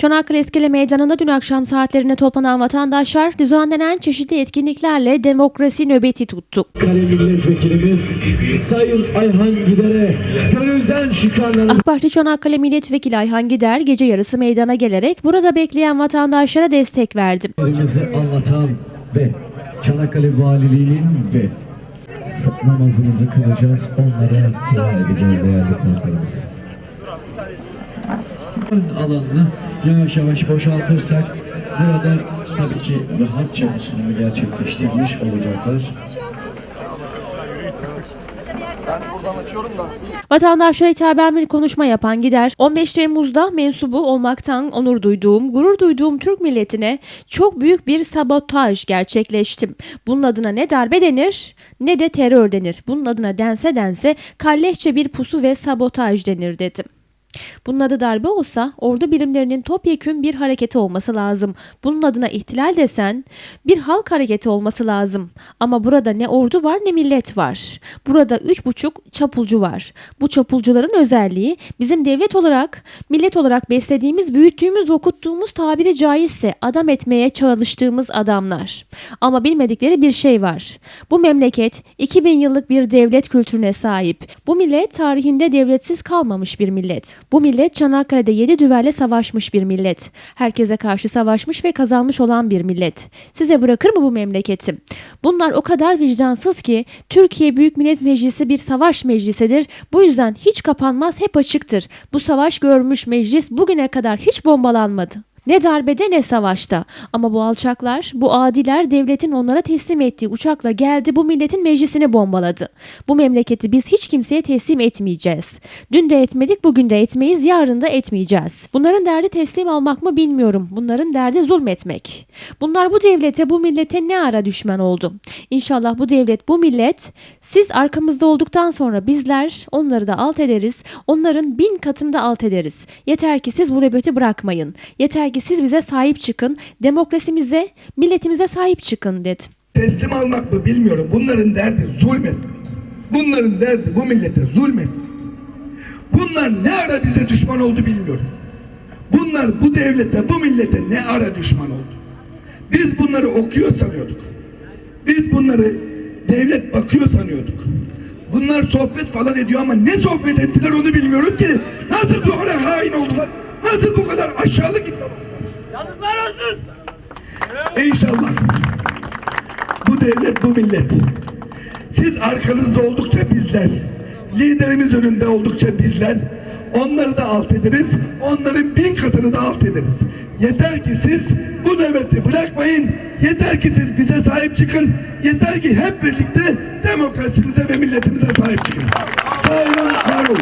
Çanakkale İskele Meydanı'nda dün akşam saatlerinde toplanan vatandaşlar düzenlenen çeşitli etkinliklerle demokrasi nöbeti tuttu. Kale Milletvekilimiz Sayın Ayhan Gider'e gönülden şükranlarımı AK Parti Çanakkale Milletvekili Ayhan Gider gece yarısı meydana gelerek burada bekleyen vatandaşlara destek verdi. Anlatan ve Çanakkale Valiliğinin ve namazımızı kılacağız. Onlara dua edeceğiz değerli konuklarımız. Alanını yavaş yavaş boşaltırsak burada tabii ki rahatça bu sunumu gerçekleştirmiş olacaklar. Vatandaşlara hitaben bir konuşma yapan Gider, 15 Temmuz'da mensubu olmaktan onur duyduğum, gurur duyduğum Türk milletine çok büyük bir sabotaj gerçekleştim. Bunun adına ne darbe denir ne de terör denir. Bunun adına dense dense kalleşçe bir pusu ve sabotaj denir dedim. Bunun adı darbe olsa ordu birimlerinin topyekün bir hareketi olması lazım. Bunun adına ihtilal desen bir halk hareketi olması lazım. Ama burada ne ordu var ne millet var. Burada üç buçuk çapulcu var. Bu çapulcuların özelliği bizim devlet olarak, millet olarak beslediğimiz, büyüttüğümüz, okuttuğumuz tabiri caizse adam etmeye çalıştığımız adamlar. Ama bilmedikleri bir şey var. Bu memleket 2000 yıllık bir devlet kültürüne sahip. Bu millet tarihinde devletsiz kalmamış bir millet. Bu millet Çanakkale'de yedi düverle savaşmış bir millet. Herkese karşı savaşmış ve kazanmış olan bir millet. Size bırakır mı bu memleketi? Bunlar o kadar vicdansız ki Türkiye Büyük Millet Meclisi bir savaş meclisidir. Bu yüzden hiç kapanmaz hep açıktır. Bu savaş görmüş meclis bugüne kadar hiç bombalanmadı. Ne darbede ne savaşta. Ama bu alçaklar, bu adiler devletin onlara teslim ettiği uçakla geldi bu milletin meclisini bombaladı. Bu memleketi biz hiç kimseye teslim etmeyeceğiz. Dün de etmedik, bugün de etmeyiz, yarın da etmeyeceğiz. Bunların derdi teslim almak mı bilmiyorum. Bunların derdi zulmetmek. Bunlar bu devlete, bu millete ne ara düşman oldu? İnşallah bu devlet, bu millet siz arkamızda olduktan sonra bizler onları da alt ederiz. Onların bin katını da alt ederiz. Yeter ki siz bu nöbeti bırakmayın. Yeter ki siz bize sahip çıkın. Demokrasimize, milletimize sahip çıkın dedi. teslim almak mı bilmiyorum. Bunların derdi zulmet. Bunların derdi bu millete zulmet. Bunlar ne ara bize düşman oldu bilmiyorum. Bunlar bu devlete, bu millete ne ara düşman oldu. Biz bunları okuyor sanıyorduk. Biz bunları devlet bakıyor sanıyorduk. Bunlar sohbet falan ediyor ama ne sohbet ettiler onu bilmiyorum ki. Nasıl bu kadar hain oldular? Nasıl bu kadar aşağılık insanlar? Yazıklar olsun. İnşallah bu devlet, bu millet. Siz arkanızda oldukça bizler, liderimiz önünde oldukça bizler, onları da alt ediniz, onların bin katını da alt ediniz. Yeter ki siz bu devleti bırakmayın, yeter ki siz bize sahip çıkın, yeter ki hep birlikte demokrasimize ve milletimize sahip çıkın. Sağ olun, var olun.